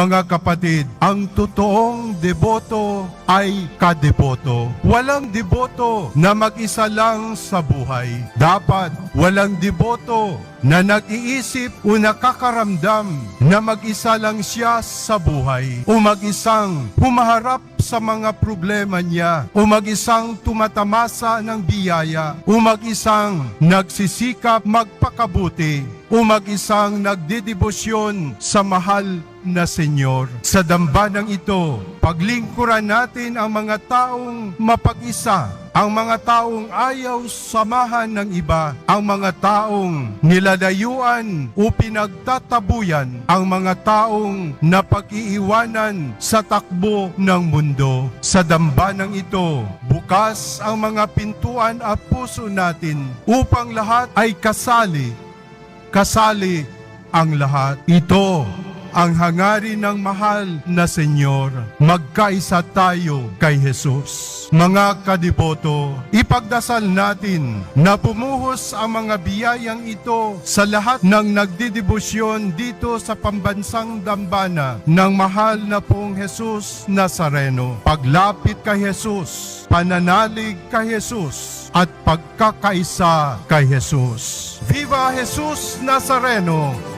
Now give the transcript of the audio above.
Mga kapatid, ang totoong deboto ay kadeboto. Walang deboto na mag-isa lang sa buhay. Dapat walang deboto na nag-iisip o nakakaramdam na mag-isa lang siya sa buhay o mag-isang humaharap sa mga problema niya o mag-isang tumatamasa ng biyaya o mag-isang nagsisikap magpakabuti o mag-isang nagdedebosyon sa mahal na Senyor. Sa dambanang ito, paglingkuran natin ang mga taong mapag-isa, ang mga taong ayaw samahan ng iba, ang mga taong nilalayuan o pinagtatabuyan, ang mga taong napag-iiwanan sa takbo ng mundo. Sa dambanang ito, bukas ang mga pintuan at puso natin upang lahat ay kasali kasali ang lahat. Ito ang hangarin ng mahal na Senyor. Magkaisa tayo kay Jesus. Mga kadiboto, ipagdasal natin na pumuhos ang mga biyayang ito sa lahat ng nagdidebosyon dito sa pambansang dambana ng mahal na pong Jesus Nazareno. Paglapit kay Jesus, pananalig kay Jesus, at pagkakaisa kay Jesus. Viva Jesus Nazareno!